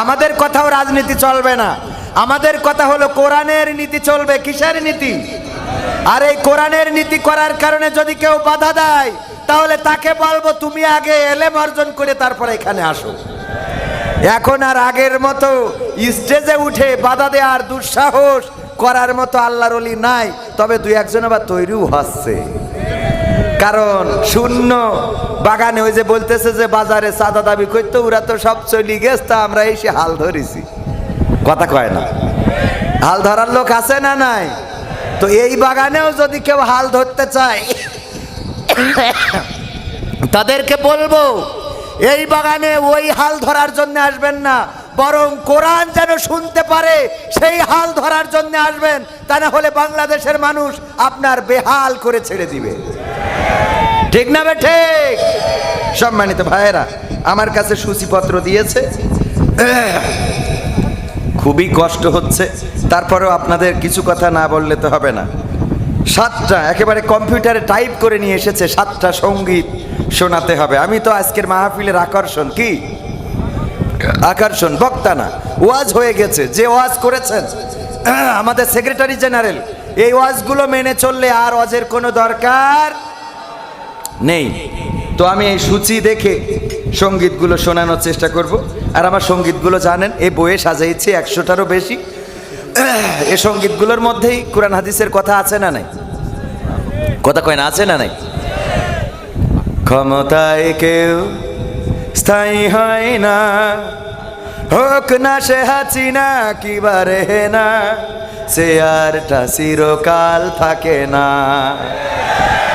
আমাদের কথাও রাজনীতি চলবে না। আমাদের কথা হলো কোরআনের নীতি চলবে। কিসের নীতি? আর এই কোরআনের নীতি করার কারণে যদি কেউ বাধা দেয়, তাহলে তাকে বলব, তুমি আগে এলেম অর্জন করে তারপরে এখানে আসো। এখন আর আগের মতো স্টেজে উঠে বাধা দেওয়ার দুঃসাহস করার মতো আল্লাহর নাই, তবে দুই একজন আবার তৈরিও হচ্ছে। কারণ শূন্য। বাগানে ওই যে বলতেছে যে বাজারে সাদা দাবি করতো ওরা তো সব চলি গেছে, তা আমরা এসে হাল ধরেছি। কথা কয় না। হাল ধরার লোক আছে না নাই? তো এই বাগানেও যদি কেউ হাল ধরতে চায়, তাদেরকে বলব, এই বাগানে ওই হাল ধরার জন্য আসবেন না, বরং কোরআন যেন শুনতে পারে, সেই হাল ধরার জন্য আসবেন, তা না হলে বাংলাদেশের মানুষ আপনার বেহাল করে ছেড়ে দিবে। ঠিক না বে, ঠিক। সম্মানিত ভাইয়েরা, আমার কাছে সূচিপত্র দিয়েছে। খুবই কষ্ট হচ্ছে। তারপরেও আপনাদের কিছু কথা না বললে তো হবে না। সাতটা, একেবারে কম্পিউটারে টাইপ করে নিয়ে এসেছে সাতটা সংগীত শোনাতে হবে। আমি তো আজকের মাহফিলের আকর্ষণ কি? আকর্ষণ, বক্তা না। ওয়াজ হয়ে গেছে। যে ওয়াজ করেছেন, আমাদের সেক্রেটারি জেনারেল, এই ওয়াজগুলো মেনে চললে আর ওয়াজের কোনো দরকার নেই। তো আমি এই সূচি দেখে সঙ্গীতগুলো শোনানোর চেষ্টা করব। আর আমার সঙ্গীতগুলো জানেন এই বইয়ে সাজাইছি, একশোটারও বেশি। এ সঙ্গীতগুলোর মধ্যেই কোরআন হাদিসের কথা আছে না নাই? কথা কয় না, আছে না নাই? ক্ষমতায় কেউ স্থায়ী হয় না। হোক না সে হাসিনা কিবারে না। সে আরটা চিরকাল থাকে না।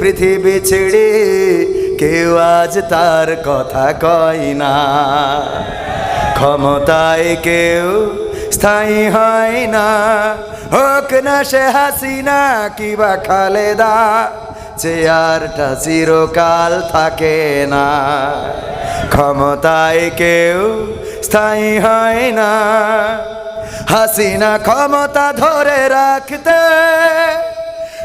পৃথিবী ছেড়ে কেউ আজ তার কথা কয় না। ক্ষমতায় কেউ স্থায়ী হয় না। হোক না সে হাসিনা কিবা খালেদা, চেয়ারটা চিরকাল থাকে না। ক্ষমতায় কেউ স্থায়ী হয় না। হাসিনা ক্ষমতা ধরে রাখতে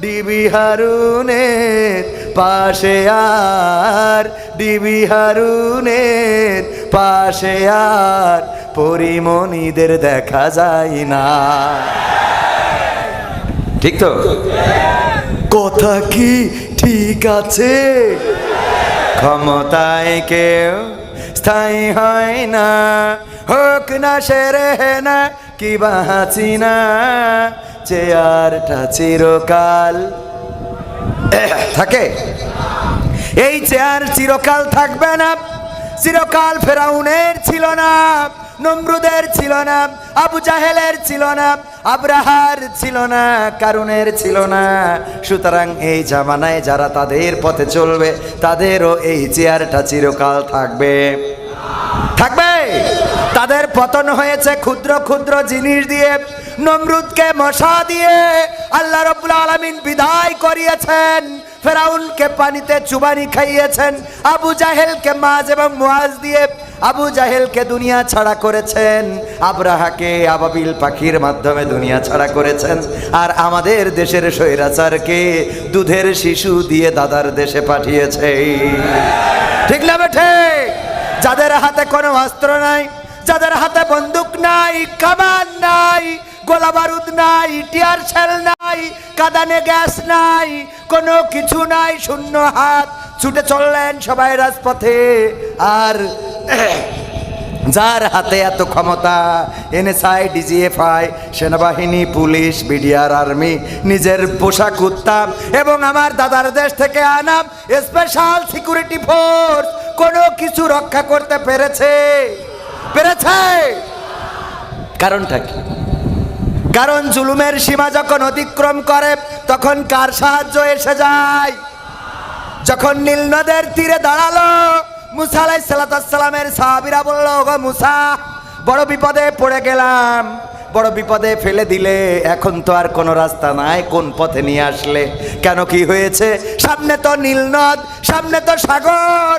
ডিবি হারুনের পাশে আর, ডিবি হারুনের পাশে আর, পরিমণিদের দেখা যায় না। ঠিক তো? কথা কি ঠিক আছে? ক্ষমতায় কেউ স্থায়ী হয় না। হোক না সেরে না, কি বাঁচি না। চেয়ারটা চিরকাল। থাকে। এই চেয়ার চিরকাল থাকবে না, চিরকাল ফেরাউনের ছিল না, নমরুদের ছিল না, আবু জাহেলের ছিল না, আব্রাহার ছিল না, কারুনের ছিল না। সুতরাং এই জামানায় যারা তাদের পথে চলবে, তাদেরও এই চেয়ারটা চিরকাল থাকবে। থাকবে? তাদের পতন হয়েছে ক্ষুদ্র ক্ষুদ্র জিনিস দিয়ে। নমরুদকে মশা দিয়ে আল্লাহ রব্বুল আলমিন বিদায় করিয়েছেন। ফেরাউনকে পানিতে চুবানি খাইয়েছেন। আবু জাহেলকে মাছ এবং মোয়াজ দিয়ে আবু জাহেলকে দুনিয়া ছাড়া করেছেন। আব্রাহাকে আবাবিল পাখির মাধ্যমে দুনিয়া ছাড়া করেছেন। আর আমাদের দেশের স্বৈরাচারকে দুধের শিশু দিয়ে দাদার দেশে পাঠিয়েছে। ঠিক না বেঠে? যাদের হাতে কোনো অস্ত্র নাই যাদের হাতে বন্দুক নাই, কামান নাই, গোলা বারুদ নাই, টিয়ার শেল নাই, কাদানে গ্যাস নাই, কোনো কিছু নাই, শূন্য হাত, ছুটে চললেন সবাই রাজপথে। আর যার হাতে এত ক্ষমতা, এনএসআই, ডিজিএফআই, সেনাবাহিনী, পুলিশ, বিডিআর, আর্মি, নিজের পোশাক, উত্তাপ এবং আমার দাদার দেশ থেকে আনাম স্পেশাল সিকিউরিটি ফোর্স কোনো কিছু রক্ষা করতে পেরেছে। পেরেছে। কারণটা কি? কারণ জুলুমের সীমা যখন অতিক্রম করে তখন কার সাহায্য এসে যায়? যখন নীল নদের তীরে দাঁড়াল মুসা আলাই সালাতামের সাহাবিরা বলল গো মুসা বড় বিপদে পড়ে গেলাম। বড় বিপদে ফেলে দিলে এখন তো আর কোনো রাস্তা নাই কোন পথে নিয়ে আসলে? কেন কি হয়েছে? সামনে তো নীল নদ সামনে তো সাগর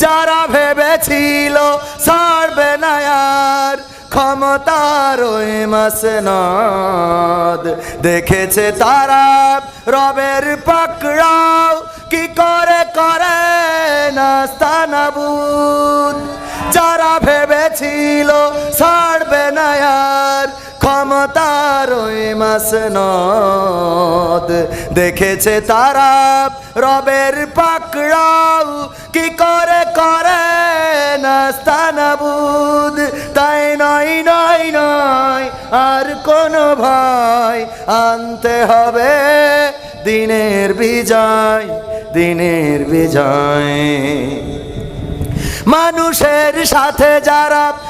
যারা ভেবেছিল ছাড়বে না আর ক্ষমতার ওই মাসনদ দেখেছে তারা রবের পাকড়াও, কি করে করে নাস্তানাবুদ যারা ভেবেছিল ছাড়বে না আর ক্ষমতার ওই মাসনদ। দেখেছে তারা রবের পাকড়াও। কি করে করে নাস্তানাবুদ তাই নয় নয় নয়, আর কোনো ভয়। আনতে হবে দিনের বিজয় দিনের বিজয়। মানুষের সাথে যারা